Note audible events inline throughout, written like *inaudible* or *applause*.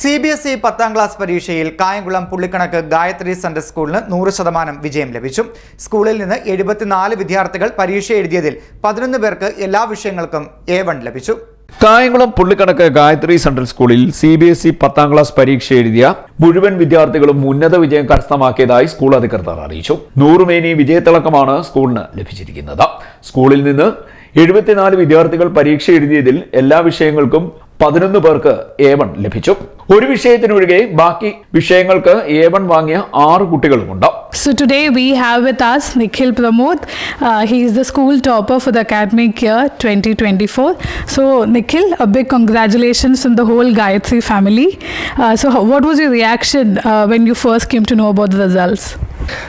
C B S E പത്താം class പരീക്ഷയിൽ കായംകുളം പുള്ളിക്കണക്ക് Gayathri central സ്കൂളിന് നൂറ് ശതമാനം വിജയം ലഭിച്ചു. സ്കൂളിൽ നിന്ന് എഴുപത്തിനാല് വിദ്യാർത്ഥികൾ പരീക്ഷ എഴുതിയതിൽ പതിനൊന്ന് പേർക്ക് എല്ലാ വിഷയങ്ങൾക്കും എ വൺ ലഭിച്ചു. കായംകുളം പുള്ളിക്കണക്ക് ഗായത്രി സെൻട്രൽ സ്കൂളിൽ സി ബി എസ് ഇ പത്താം ക്ലാസ് പരീക്ഷ എഴുതിയ മുഴുവൻ വിദ്യാർത്ഥികളും ഉന്നത വിജയം കരസ്ഥമാക്കിയതായി സ്കൂൾ അധികൃതർ അറിയിച്ചു. നൂറുമേനി വിജയത്തിളക്കമാണ് സ്കൂളിന് ലഭിച്ചിരിക്കുന്നത്. സ്കൂളിൽ നിന്ന് എഴുപത്തിനാല് വിദ്യാർത്ഥികൾ പരീക്ഷ എഴുതിയതിൽ എല്ലാ വിഷയങ്ങൾക്കും പതിനൊന്ന് പേർക്ക് എ വൺ ലഭിച്ചു ഒരു വിഷയത്തിനൊഴികെ ബാക്കി വിഷയങ്ങൾക്ക് എ വൺ വാങ്ങിയ ആറ് കുട്ടികളുമുണ്ട് So today we have with us Nikhil Pramod. Uh, he is the school topper for the academic year 2024. So Nikhil, a big congratulations from the whole Gayatri family. Uh, so how- what was your reaction uh, when you first came to know about the results?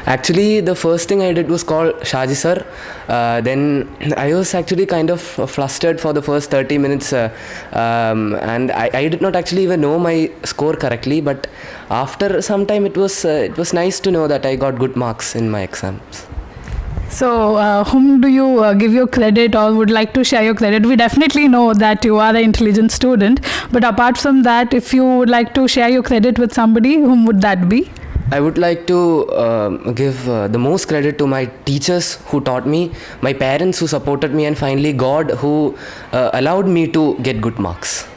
Actually, the first thing I did was call Shaji sir. Uh, then I was actually kind of flustered for the first 30 minutes, uh, um, and I, I did not actually even know my score correctly. But after some time, it was uh, it was nice to know that I got good marks in my exams. So, uh, whom do you uh, give your credit or would like to share your credit? We definitely know that you are an intelligent student, but apart from that, if you would like to share your credit with somebody, whom would that be? I would like to um give uh, the most credit to my teachers who taught me, my parents who supported me, and finally God who uh, allowed me to get good marks.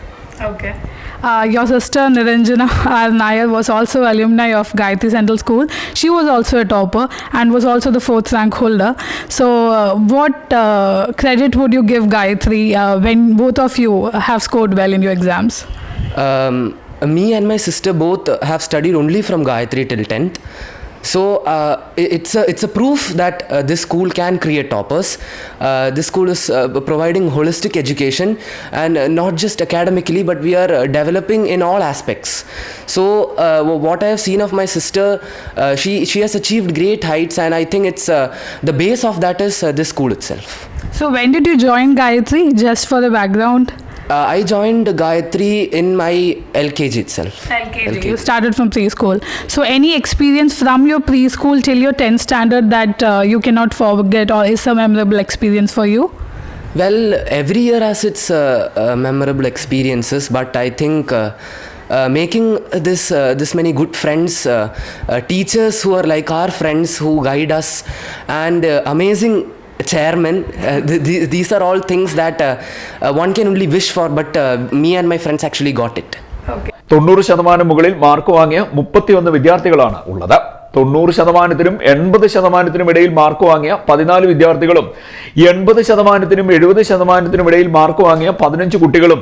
Okay. Uh, your sister Niranjana *laughs* R. Nair was also alumni of Gayatri Central School. She was also a topper and was also the fourth rank holder. So, uh, what uh, credit would you give Gayatri uh, when both of you have scored well in your exams? Um, me and my sister both have studied only from Gayatri till 10th. So uh, it's a it's a proof that uh, this school can create toppers. Uh, this school is uh, providing holistic education and uh, not just academically, but we are uh, developing in all aspects. So what I have seen of my sister, she she has achieved great heights, and I think it's the base of that is this school itself. So, when did you join Gayatri? Just for the background. Uh, I joined Gayatri in my LKG itself. LKG. You started from preschool. So, any experience from your preschool till your 10th standard that uh, you cannot forget or is a memorable experience for you? Well, every year has its uh, uh, memorable experiences, but I think uh, uh, making this uh, this many good friends, uh, uh, teachers who are like our friends who guide us, and uh, amazing chairman. Uh, th- th- these are all things that uh, uh, one can only wish for, but uh, me and my friends actually got it. Okay. തൊണ്ണൂറ് ശതമാനം മുകളിൽ mark വാങ്ങിയ മുപ്പത്തിയൊന്ന് വിദ്യാർത്ഥികളാണ് ഉള്ളത് തൊണ്ണൂറ് ശതമാനത്തിനും എൺപത് ശതമാനത്തിനും ഇടയിൽ മാർക്ക് വാങ്ങിയ പതിനാല് വിദ്യാർത്ഥികളും എൺപത് ശതമാനത്തിനും എഴുപത് ശതമാനത്തിനും ഇടയിൽ മാർക്ക് വാങ്ങിയ പതിനഞ്ച് കുട്ടികളും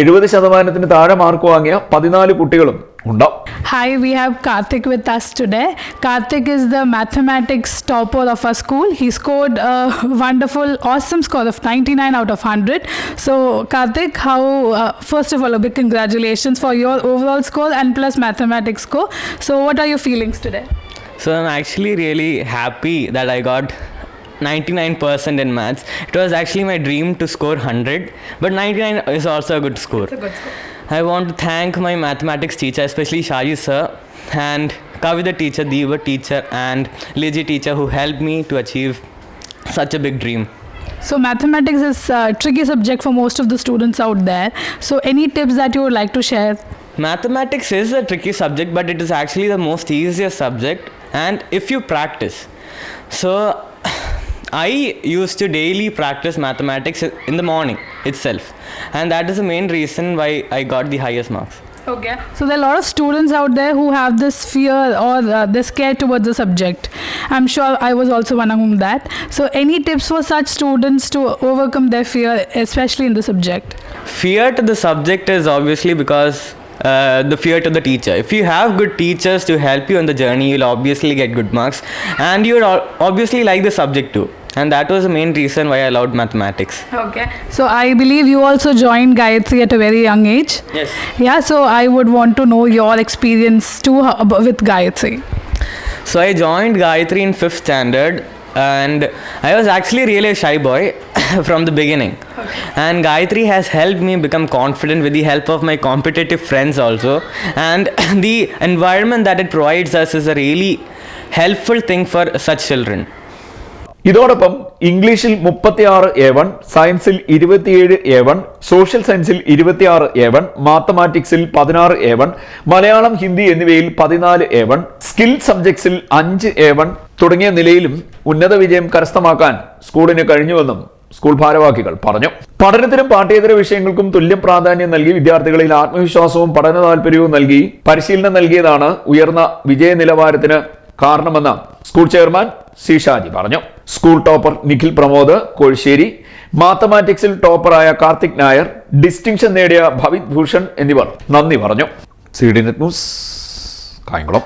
എഴുപത് ശതമാനത്തിന് താഴെ മാർക്ക് വാങ്ങിയ പതിനാല് കുട്ടികളും ഉണ്ട് Hi, we have Karthik with us today. Karthik is the mathematics topper of our school. He scored a wonderful, awesome score of 99 out of 100. So, Karthik, how, uh, first of all, a big congratulations for your overall score and plus mathematics score. So, what are your feelings today? So I'm actually really happy that I got 99% in maths. It was actually my dream to score 100, but 99 is also a good score. I want to thank my mathematics teacher, especially Shaji sir, and Kavita teacher, Deva teacher, and Liji teacher who helped me to achieve such a big dream. So, mathematics is a tricky subject for most of the students out there. So, any tips that you would like to share? Mathematics is a tricky subject, but it is actually the most easiest subject, and if you practice. So, I used to daily practice mathematics in the morning itself, and that is the main reason why I got the highest marks. Okay. So there are a lot of students out there who have this fear or uh, this scare towards the subject. I'm sure I was also one among that. So any tips for such students to overcome their fear, especially in the subject? Fear to the subject is obviously because uh, the fear to the teacher. If you have good teachers to help you on the journey, you'll obviously get good marks, and you'll obviously like the subject too. And that was the main reason why I loved mathematics. Okay. So I believe you also joined Gayatri at a very young age. Yes. Yeah. So I would want to know your experience too with Gayatri. So I joined Gayatri in fifth standard, and I was actually really a shy boy from the beginning. Okay. And Gayatri has helped me become confident with the help of my competitive friends also. And the environment that it provides us is a really helpful thing for such children. ഇതോടൊപ്പം ഇംഗ്ലീഷിൽ മുപ്പത്തിയാറ് A one സയൻസിൽ ഇരുപത്തിയേഴ് A one social സയൻസിൽ ഇരുപത്തിയാറ് A one മാത്തമാറ്റിക്സിൽ പതിനാറ് A one Malayalam Hindi എന്നിവയിൽ പതിനാല് എ വൺ സ്കിൽ സബ്ജക്ട്സിൽ അഞ്ച് എ വൺ തുടങ്ങിയ നിലയിലും ഉന്നത വിജയം കരസ്ഥമാക്കാൻ സ്കൂളിന് കഴിഞ്ഞുവെന്നും സ്കൂൾ ഭാരവാഹികൾ പറഞ്ഞു. പഠനത്തിനും പാഠ്യേതര വിഷയങ്ങൾക്കും തുല്യം പ്രാധാന്യം നൽകി വിദ്യാർത്ഥികളിൽ ആത്മവിശ്വാസവും പഠന താല്പര്യവും നൽകി പരിശീലനം നൽകിയതാണ് ഉയർന്ന വിജയ നിലവാരത്തിന് കാരണമെന്ന് സ്കൂൾ ചെയർമാൻ സി ഷാജി പറഞ്ഞു. School topper Nikhil Pramod Kozhissery. മാത്തമാറ്റിക്സിൽ ടോപ്പറായ കാർത്തിക് നായർ ഡിസ്റ്റിങ്ഷൻ നേടിയ ഭവിത് ഭൂഷൺ എന്നിവർ നന്ദി പറഞ്ഞു. C D net news Kayamkulam.